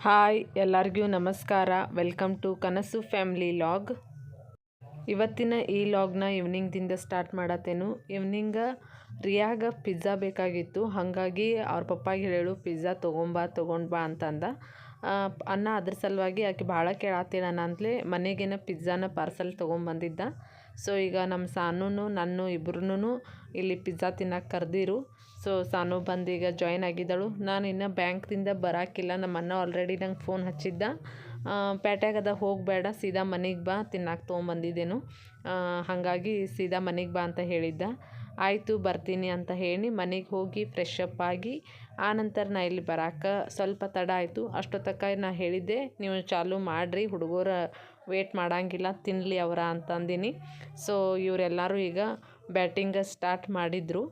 Hi, ಎಲ್ಲರಿಗೂ ನಮಸ್ಕಾರ. Welcome to Kanasu family log. ಇವತ್ತಿನ ಈ ಲಾಗ್ನ ಈವ್ನಿಂಗ್ದಿಂದ ಸ್ಟಾರ್ಟ್ ಮಾಡತ್ತೇನು. ಈವ್ನಿಂಗ ರಿಯಾಗ ಪಿಜ್ಜಾ ಬೇಕಾಗಿತ್ತು. ಹಾಗಾಗಿ ಅವ್ರ ಪಪ್ಪಾಗೆ ಹೇಳು, ಪಿಜ್ಜಾ ತೊಗೊಂಬಾ ತೊಗೊಂಡ್ಬಾ ಅಂತಂದ. ಅನ್ನ ಅದ್ರ ಸಲುವಾಗಿ ಆಕೆ ಭಾಳ ಕೇಳಾತೀನಿ ಅಂತಲೇ ಮನೆಗೇನ ಪಿಜ್ಜಾನ ಪಾರ್ಸಲ್ ತೊಗೊಂಬಂದಿದ್ದ. ಸೊ, ಈಗ ನಮ್ಮ ಸಾನೂನು ನಾನು ಇಬ್ರು ಇಲ್ಲಿ ಪಿಜ್ಜಾ ತಿನ್ನಕ್ಕೆ ಕರೆದಿರು. ಸೊ ಸಾನು ಬಂದು ಈಗ ಜಾಯ್ನ್ ಆಗಿದ್ದಳು. ನಾನು ಇನ್ನೂ ಬ್ಯಾಂಕ್ದಿಂದ ಬರಾಕಿಲ್ಲ. ನಮ್ಮ ಆಲ್ರೆಡಿ ನಂಗೆ ಫೋನ್ ಹಚ್ಚಿದ್ದ. ಪೇಟ್ಯಾಗದ ಹೋಗಬೇಡ, ಸೀದಾ ಮನೆಗೆ ಬಾ ತಿನ್ನಕ್ಕೆ ತೊಗೊಂಬಂದಿದ್ದೇನು. ಹಾಗಾಗಿ ಸೀದಾ ಮನೆಗೆ ಬಾ ಅಂತ ಹೇಳಿದ್ದ. ಆಯಿತು, ಬರ್ತೀನಿ ಅಂತ ಹೇಳಿ ಮನೆಗೆ ಹೋಗಿ ಫ್ರೆಶ್ ಅಪ್ ಆಗಿ ಆನಂತರ ನಾ ಇಲ್ಲಿ ಬರಾಕ ಸ್ವಲ್ಪ ತಡ ಆಯಿತು. ಅಷ್ಟೊತ್ತಕ್ಕ ನಾ ಹೇಳಿದ್ದೆ, ನೀವು ಚಾಲು ಮಾಡಿರಿ, ಹುಡುಗರ ವೇಟ್ ಮಾಡಂಗಿಲ್ಲ ತಿನ್ನಲಿ ಅವರ ಅಂತಂದಿನಿ ಸೊ ಇವರೆಲ್ಲರೂ ಈಗ ಬ್ಯಾಟಿಂಗ್ ಸ್ಟಾರ್ಟ್ ಮಾಡಿದರು.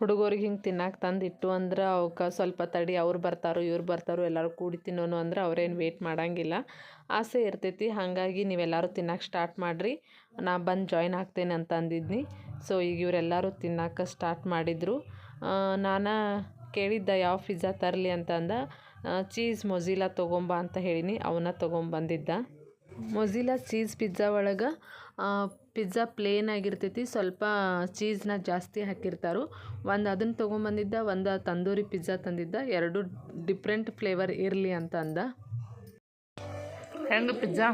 ಹುಡುಗರಿಗೆ ಹಿಂಗೆ ತಿನ್ನಕ್ಕೆ ತಂದಿಟ್ಟು ಅಂದ್ರೆ ಅವಕ್ಕೆ ಸ್ವಲ್ಪ ತಡಿ, ಅವ್ರು ಬರ್ತಾರೋ, ಇವ್ರು ಬರ್ತಾರೋ, ಎಲ್ಲರೂ ಕೂಡಿ ತಿನ್ನೋನು ಅಂದ್ರೆ ಅವ್ರೇನು ವೇಟ್ ಮಾಡಂಗಿಲ್ಲ. ಆಸೆ ಇರ್ತೈತಿ, ಹಾಗಾಗಿ ನೀವೆಲ್ಲರೂ ತಿನ್ನಕ್ಕೆ ಸ್ಟಾರ್ಟ್ ಮಾಡಿರಿ. ನಾ ಬಂದು ಜಾಯ್ನ್ ಆಗ್ತೇನೆ ಅಂತ ಅಂದಿದ್ನಿ. ಸೊ ಈಗ ಇವರೆಲ್ಲರೂ ತಿನ್ನಕ್ಕೆ ಸ್ಟಾರ್ಟ್ ಮಾಡಿದರು. ನಾನು ಕೇಳಿದ್ದ ಯಾವ ಪಿಜ್ಜಾ ತರಲಿ ಅಂತ ಅಂದ ಚೀಸ್ ಮೊಝಿಲಾ ತೊಗೊಂಬ ಅಂತ ಹೇಳಿನಿ ಅವನ್ನ ತೊಗೊಂಬಂದಿದ್ದ. ಮೊಝಿಲಾ ಚೀಸ್ ಪಿಜ್ಜಾ ಒಳಗೆ ಪಿಜ್ಜಾ ಪ್ಲೇನ್ ಆಗಿರ್ತೈತಿ, ಸ್ವಲ್ಪ ಚೀಸ್ನ ಜಾಸ್ತಿ ಹಾಕಿರ್ತಾರೆ. ಒಂದು ಅದನ್ನು ತೊಗೊಂಬಂದಿದ್ದ, ಒಂದು ತಂದೂರಿ ಪಿಜ್ಜಾ ತಂದಿದ್ದ, ಎರಡು ಡಿಫ್ರೆಂಟ್ ಫ್ಲೇವರ್ ಇರಲಿ ಅಂತ ಅಂದ. ಹೆಂಗೆ ಪಿಜ್ಜಾ?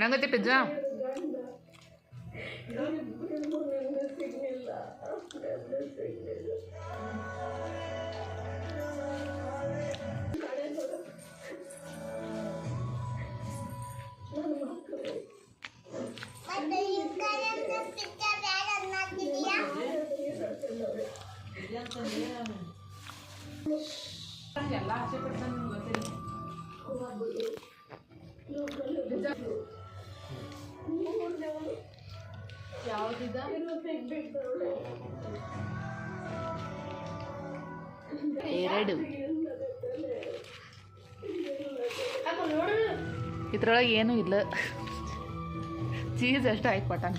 ಹೆಂಗತಿ ಪಿಜ್ಜಾ? ಮತ್ತೆ ಎರಡು. ಇದ್ರೊಳಗೆ ಏನೂ ಇಲ್ಲ. ಚೀಸ್ ಅಷ್ಟು ಹಾಕಿ ಪಟ್ಟಂಗ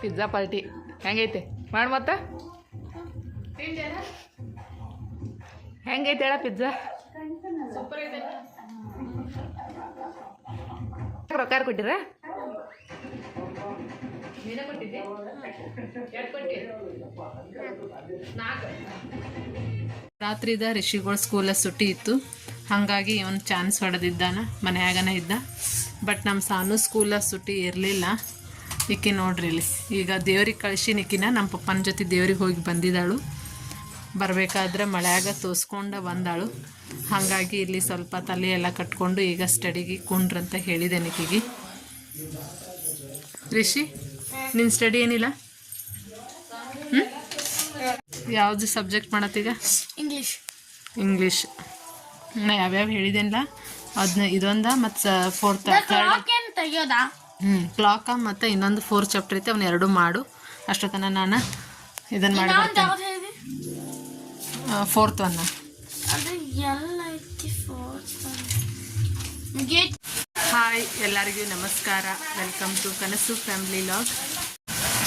ಪಿಜ್ಜಾ ಪಾರ್ಟಿ ಹೆಂಗೈತೆ? ಮಾಡಿ ಮತ್ತೆ? ಹೆಂಗೈತೆ ಹೇಳ ಪಿಜ್ಜಾ ರೊಕ್ಕ ಯಾರು ಕೊಟ್ಟಿರ? ರಾತ್ರಿದ ರಿಷಿಗಳ ಸ್ಕೂಲ ಸುಟ್ಟಿ ಇತ್ತು. ಹಾಗಾಗಿ ಇವನು ಚಾನ್ಸ್ ಹೊಡೆದಿದ್ದಾನ ಮನೆಯಾಗನ ಇದ್ದ. ಬಟ್ ನಮ್ಮ ಸಾನು ಸ್ಕೂಲ ಸುಟ್ಟಿ ಇರಲಿಲ್ಲ. ಈಕಿ ನೋಡ್ರಿ ಇಲ್ಲಿ. ಈಗ ದೇವ್ರಿಗೆ ಕಳಿಸಿ ನಿಕ್ಕಿನ ನಮ್ಮ ಪಪ್ಪನ ಜೊತೆ ದೇವ್ರಿಗೆ ಹೋಗಿ ಬಂದಿದ್ದಾಳು. ಬರಬೇಕಾದ್ರೆ ಮಳೆಯಾಗ ತೋಸ್ಕೊಂಡು ಬಂದಾಳು. ಹಾಗಾಗಿ ಇಲ್ಲಿ ಸ್ವಲ್ಪ ತಲೆ ಎಲ್ಲ ಕಟ್ಕೊಂಡು ಈಗ ಸ್ಟಡಿಗೆ ಕುಂಡ್ರಂತ ಹೇಳಿದೆ ನಿಕ್ಕಿಗೆ ರಿಷಿ ನಿನ್ನ ಸ್ಟಡಿ ಏನಿಲ್ಲ? ಹ್ಞೂ ಯಾವುದು ಸಬ್ಜೆಕ್ಟ್ ಮಾಡತ್ತೀಗ? ಇಂಗ್ಲೀಷ್ ಇಂಗ್ಲೀಷ್ ನಾ ಯಾವ್ಯಾವ ಹೇಳಿದೇನಿಲ್ಲ? ಅದನ್ನ ಇದೊಂದ ಮತ್ತು ಫೋರ್ತ್ ತೆಗಿಯೋದಾ? ಹ್ಞೂ ಕ್ಲಾಕ ಮತ್ತು ಇನ್ನೊಂದು ಫೋರ್ ಚಾಪ್ಟರ್ ಐತೆ ಅವ್ನ ಎರಡು ಮಾಡು. ಅಷ್ಟೊತ್ತನ ನಾನು ಇದನ್ನು ಮಾಡಿ ಬರ್ತೇನೆ ಫೋರ್ತ್ ಒನ್ನ ಐತಿ ಫೋರ್ತ್ ಗೇಟ್ ಹಾಯ್ ಎಲ್ಲರಿಗೂ ನಮಸ್ಕಾರ. Welcome to Kanasu family vlog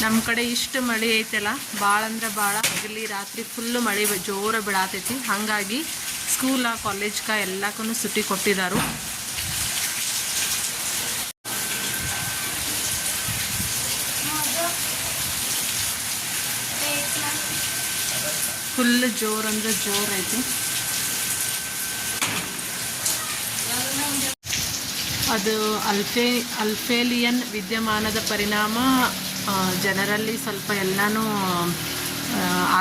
ನಮ್ಮ ಕಡೆ ಇಷ್ಟು ಮಳೆ ಐತಲ್ಲ ಭಾಳ ಅಂದ್ರೆ ಭಾಳ ಹಗಲಿ ರಾತ್ರಿ ಫುಲ್ಲು ಮಳೆ ಜೋರ ಬಿಡಾತೈತಿ ಹಾಗಾಗಿ ಸ್ಕೂಲ ಕಾಲೇಜ್ಕ ಎಲ್ಲಕ್ಕೂ ಸುಟ್ಟಿ ಕೊಟ್ಟಿದ್ದಾರು ಫುಲ್ ಜೋರ್ ಅಂದ್ರೆ ಜೋರ್ ಐತಿ. ಅದು ಅಲ್ಫೇ, ಅಲ್ಫೇಲಿಯನ್ ವಿದ್ಯಮಾನದ ಪರಿಣಾಮ ಜನರಲ್ಲಿ ಸ್ವಲ್ಪ ಎಲ್ಲಾನು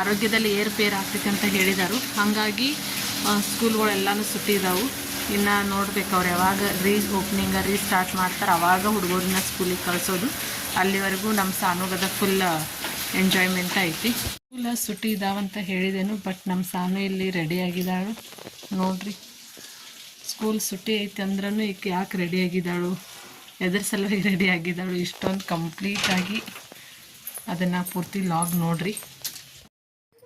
ಆರೋಗ್ಯದಲ್ಲಿ ಏರುಪೇರು ಆಗ್ತೈತೆ ಅಂತ ಹೇಳಿದರು. ಹಾಗಾಗಿ ಸ್ಕೂಲ್ಗಳೆಲ್ಲನೂ ಸುಟ್ಟಿದ್ದಾವೆ ಇನ್ನು ನೋಡ್ಬೇಕು ಅವ್ರು ಯಾವಾಗ ರೀ ಓಪನಿಂಗ ರೀಸ್ಟಾರ್ಟ್ ಮಾಡ್ತಾರೆ, ಅವಾಗ ಹುಡುಗರನ್ನ ಸ್ಕೂಲಿಗೆ ಕಳಿಸೋದು. ಅಲ್ಲಿವರೆಗೂ ನಮ್ಮ ಸಾನುಗದ ಫುಲ್ ಎಂಜಾಯ್ಮೆಂಟ್ ಐತಿ. ಸ್ಕೂಲ ಸುಟ್ಟಿ ಇದಾವಂತ ಹೇಳಿದೆನು ಬಟ್ ನಮ್ಮ ಸಾನು ಇಲ್ಲಿ ರೆಡಿ ಆಗಿದ್ದಾಳು. ನೋಡ್ರಿ ಸ್ಕೂಲ್ ಸುಟ್ಟಿ ಐತಿ ಅಂದ್ರೂ ಈಗ ಯಾಕೆ ರೆಡಿ ಆಗಿದ್ದಾಳು? ಎದ್ರ ಸಲುವಾಗಿ ರೆಡಿ ಆಗಿದ್ದಾಳು. ಇಷ್ಟೊಂದು ಕಂಪ್ಲೀಟಾಗಿ ಅದನ್ನು ಪೂರ್ತಿ ಲಾಗ್ ನೋಡ್ರಿ.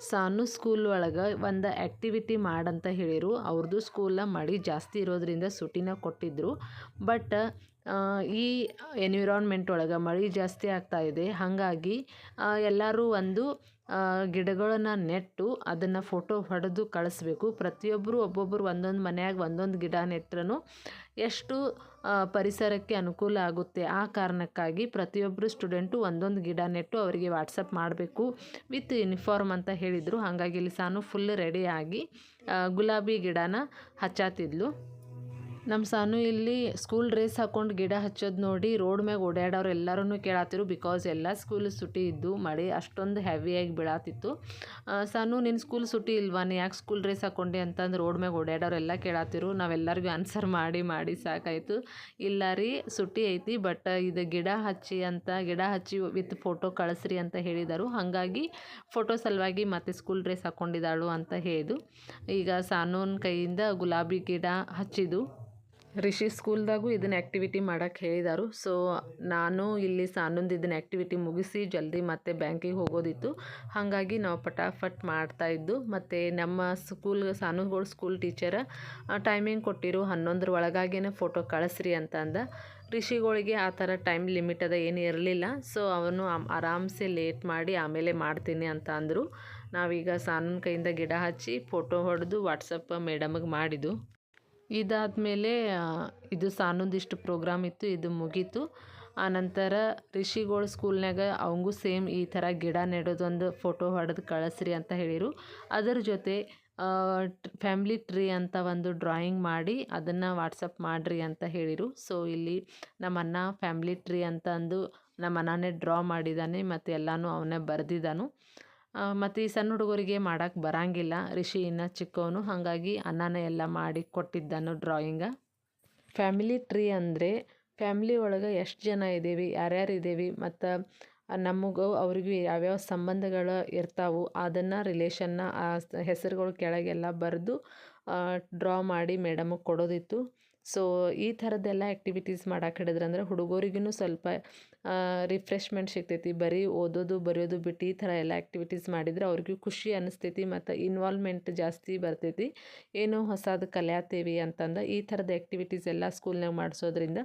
ಸಾನು ಸ್ಕೂಲ್ ಒಳಗೆ ಒಂದು ಆ್ಯಕ್ಟಿವಿಟಿ ಮಾಡಂತ ಹೇಳಿರು. ಅವ್ರದ್ದು ಸ್ಕೂಲ ಮಳೆ ಜಾಸ್ತಿ ಇರೋದರಿಂದ ಸುಟಿನ ಕೊಟ್ಟಿದ್ದರು ಬಟ್ ಈ ಎನ್ವಿರಾನ್ಮೆಂಟ್ ಒಳಗೆ ಮಳೆ ಜಾಸ್ತಿ ಆಗ್ತಾ ಇದೆ. ಹಾಗಾಗಿ ಎಲ್ಲರೂ ಒಂದು ಗಿಡಗಳನ್ನು ನೆಟ್ಟು ಅದನ್ನು ಫೋಟೋ ಹೊಡೆದು ಕಳಿಸ್ಬೇಕು. ಪ್ರತಿಯೊಬ್ಬರು ಒಬ್ಬೊಬ್ಬರು ಒಂದೊಂದು ಮನೆಯಾಗ ಒಂದೊಂದು ಗಿಡ ನೆಟ್ರೂ ಎಷ್ಟು ಪರಿಸರಕ್ಕೆ ಅನುಕೂಲ ಆಗುತ್ತೆ. ಆ ಕಾರಣಕ್ಕಾಗಿ ಪ್ರತಿಯೊಬ್ಬರು ಸ್ಟೂಡೆಂಟು ಒಂದೊಂದು ಗಿಡ ನೆಟ್ಟು ಅವರಿಗೆ ವಾಟ್ಸಪ್ ಮಾಡಬೇಕು. ವಿತ್ ಯೂನಿಫಾರ್ಮ್ ಅಂತ ಹೇಳಿದರು. ಹಾಗಾಗಿ ಇಲ್ಲಿ ಸಾನು ಫುಲ್ ರೆಡಿಯಾಗಿ ಗುಲಾಬಿ ಗಿಡನ ಹಚ್ಚಾತಿದ್ಲು. ನಮ್ಮ ಸಾನು ಇಲ್ಲಿ ಸ್ಕೂಲ್ ಡ್ರೆಸ್ ಹಾಕೊಂಡು ಗಿಡ ಹಚ್ಚೋದು ನೋಡಿ ರೋಡ್ ಮ್ಯಾಗ ಓಡಾಡೋರು ಎಲ್ಲರೂ ಕೇಳಾತಿರು ಬಿಕಾಸ್ ಎಲ್ಲ ಸ್ಕೂಲ್ ಸುಟಿ ಇದ್ದು ಮಳೆ ಅಷ್ಟೊಂದು ಹೆವಿಯಾಗಿ ಬೀಳಾತಿತ್ತು. ಸಾನು ನಿನ್ನ ಸ್ಕೂಲ್ ಸುಟಿ ಇಲ್ವಾ? ನೀ ಯಾಕೆ ಸ್ಕೂಲ್ ಡ್ರೆಸ್ ಹಾಕೊಂಡೆ ಅಂತಂದು ರೋಡ್ ಮ್ಯಾಗ ಓಡಾಡೋರೆಲ್ಲ ಕೇಳಾತಿರು ನಾವೆಲ್ಲರಿಗೂ ಆನ್ಸರ್ ಮಾಡಿ ಮಾಡಿ ಸಾಕಾಯಿತು. ಇಲ್ಲ ರೀ, ಸುಟಿ ಐತಿ ಬಟ್ ಇದು ಗಿಡ ಹಚ್ಚಿ ಅಂತ, ಗಿಡ ಹಚ್ಚಿ ವಿತ್ ಫೋಟೋ ಕಳಿಸ್ರಿ ಅಂತ ಹೇಳಿದರು. ಹಾಗಾಗಿ ಫೋಟೋ ಸಲುವಾಗಿ ಮತ್ತೆ ಸ್ಕೂಲ್ ಡ್ರೆಸ್ ಹಾಕ್ಕೊಂಡಿದ್ದಾಳು ಅಂತ ಹೇಳಿದು ಈಗ ಸಾನೂನ್ ಕೈಯಿಂದ ಗುಲಾಬಿ ಗಿಡ ಹಚ್ಚಿದ್ದು. ರಿಷಿ ಸ್ಕೂಲ್ದಾಗೂ ಇದನ್ನ ಆ್ಯಕ್ಟಿವಿಟಿ ಮಾಡೋಕ್ಕೆ ಹೇಳಿದರು. ಸೊ ನಾನು ಇಲ್ಲಿ ಸಾನೊಂದು ಇದನ್ನ ಆ್ಯಕ್ಟಿವಿಟಿ ಮುಗಿಸಿ ಜಲ್ದಿ ಮತ್ತೆ ಬ್ಯಾಂಕಿಗೆ ಹೋಗೋದಿತ್ತು. ಹಾಗಾಗಿ ನಾವು ಪಟಾಫಟ್ ಮಾಡ್ತಾಯಿದ್ದು ಮತ್ತು ನಮ್ಮ ಸ್ಕೂಲ್ ಸಾನುಗಳು ಸ್ಕೂಲ್ ಟೀಚರ ಟೈಮಿಂಗ್ ಕೊಟ್ಟಿರು ಹನ್ನೊಂದರ ಒಳಗಾಗೇನೆ ಫೋಟೋ ಕಳಿಸ್ರಿ ಅಂತಂದ ರಿಷಿಗಳಿಗೆ ಆ ಥರ ಟೈಮ್ ಲಿಮಿಟ್ ಅದ ಏನು ಇರಲಿಲ್ಲ. ಸೊ ಅವನು ಆರಾಮ್ಸೆ ಲೇಟ್ ಮಾಡಿ ಆಮೇಲೆ ಮಾಡ್ತೀನಿ ಅಂತ ಅಂದರು. ನಾವೀಗ ಸಾನೂನ್ ಕೈಯಿಂದ ಗಿಡ ಹಚ್ಚಿ ಫೋಟೋ ಹೊಡೆದು ವಾಟ್ಸಪ್ ಮೇಡಮಿಗೆ ಮಾಡಿದ್ದು. ಇದಾದಮೇಲೆ ಇದು ಸಾನೊಂದಿಷ್ಟು ಪ್ರೋಗ್ರಾಮ್ ಇತ್ತು, ಇದು ಮುಗೀತು. ಆನಂತರ ರಿಷಿಗಳು ಸ್ಕೂಲ್ನಾಗ ಅವಂಗೂ ಸೇಮ್ ಈ ಥರ ಗಿಡ ನೆಡೋದೊಂದು ಫೋಟೋ ಹೊಡೆದು ಕಳಿಸ್ರಿ ಅಂತ ಹೇಳಿದರು ಅದರ ಜೊತೆ ಫ್ಯಾಮ್ಲಿ ಟ್ರೀ ಅಂತ ಒಂದು ಡ್ರಾಯಿಂಗ್ ಮಾಡಿ ಅದನ್ನು ವಾಟ್ಸಪ್ ಮಾಡಿರಿ ಅಂತ ಹೇಳಿದರು ಸೊ ಇಲ್ಲಿ ನಮ್ಮ ಅಣ್ಣ ಫ್ಯಾಮ್ಲಿ ಟ್ರೀ ಅಂತ ಅಂದು ನಮ್ಮ ಅಣ್ಣನೇ ಡ್ರಾ ಮಾಡಿದ್ದಾನೆ ಮತ್ತು ಎಲ್ಲನೂ ಅವನೇ ಬರೆದಿದ್ದಾನು ಮತ್ತು ಈ ಸಣ್ಣ ಹುಡುಗರಿಗೆ ಮಾಡೋಕ್ಕೆ ಬರಂಗಿಲ್ಲ. ರಿಷಿ ಇನ್ನು ಚಿಕ್ಕವನು, ಹಾಗಾಗಿ ಅನ್ನನೇ ಎಲ್ಲ ಮಾಡಿ ಕೊಟ್ಟಿದ್ದಾನು ಡ್ರಾಯಿಂಗ ಫ್ಯಾಮಿಲಿ ಟ್ರೀ ಅಂದರೆ ಫ್ಯಾಮಿಲಿ ಒಳಗೆ ಎಷ್ಟು ಜನ ಇದ್ದೀವಿ ಯಾರ್ಯಾರು ಇದ್ದೀವಿ ಮತ್ತು ನಮಗೂ ಅವ್ರಿಗೂ ಯಾವ್ಯಾವ ಸಂಬಂಧಗಳು ಇರ್ತಾವು, ಅದನ್ನು ರಿಲೇಷನ್ನ ಆ, ಹೆಸರುಗಳು ಕೆಳಗೆಲ್ಲ ಬರೆದು ಡ್ರಾ ಮಾಡಿ ಮೇಡಮಿಗೆ ಕೊಡೋದಿತ್ತು. ಸೊ ಈ ಥರದ್ದೆಲ್ಲ ಆ್ಯಕ್ಟಿವಿಟೀಸ್ ಮಾಡಕ್ಕೆ ಹಿಡಿದ್ರಂದ್ರೆ ಹುಡುಗರಿಗೂ ಸ್ವಲ್ಪ ರಿಫ್ರೆಶ್ಮೆಂಟ್ ಸಿಗ್ತೈತಿ. ಬರೀ ಓದೋದು, ಬರೆಯೋದು ಬಿಟ್ಟು ಈ ಥರ ಎಲ್ಲ ಆ್ಯಕ್ಟಿವಿಟೀಸ್ ಮಾಡಿದ್ರೆ ಅವ್ರಿಗೂ ಖುಷಿ ಅನಿಸ್ತೈತಿ ಮತ್ತು ಇನ್ವಾಲ್ವ್ಮೆಂಟ್ ಜಾಸ್ತಿ ಬರ್ತೈತಿ. ಏನೋ ಹೊಸದು ಕಲ್ಯಾತೀವಿ ಅಂತಂದ ಈ ಥರದ ಆ್ಯಕ್ಟಿವಿಟೀಸ್ ಎಲ್ಲ ಸ್ಕೂಲ್ನಾಗ ಮಾಡಿಸೋದ್ರಿಂದ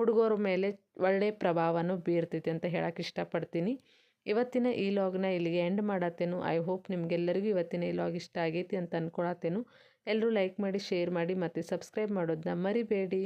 ಹುಡುಗರ ಮೇಲೆ ಒಳ್ಳೆಯ ಪ್ರಭಾವನೂ ಬೀರ್ತೈತಿ ಅಂತ ಹೇಳಕ್ಕೆ ಇಷ್ಟಪಡ್ತೀನಿ. ಇವತ್ತಿನ ಈ ಲಾಗ್ನ ಇಲ್ಲಿಗೆ ಎಂಡ್ ಮಾಡತ್ತೇನು. ಐ ಹೋಪ್ ನಿಮಗೆಲ್ಲರಿಗೂ ಇವತ್ತಿನ ಈ ಲಾಗ್ ಇಷ್ಟ ಆಗೈತಿ ಅಂತ ಅಂದ್ಕೊಳತ್ತೇನು ಎಲ್ಲರೂ ಲೈಕ್ ಮಾಡಿ ಶೇರ್ ಮಾಡಿ ಮತ್ತು ಸಬ್ಸ್ಕ್ರೈಬ್ ಮಾಡೋದನ್ನ ಮರಿಬೇಡಿ.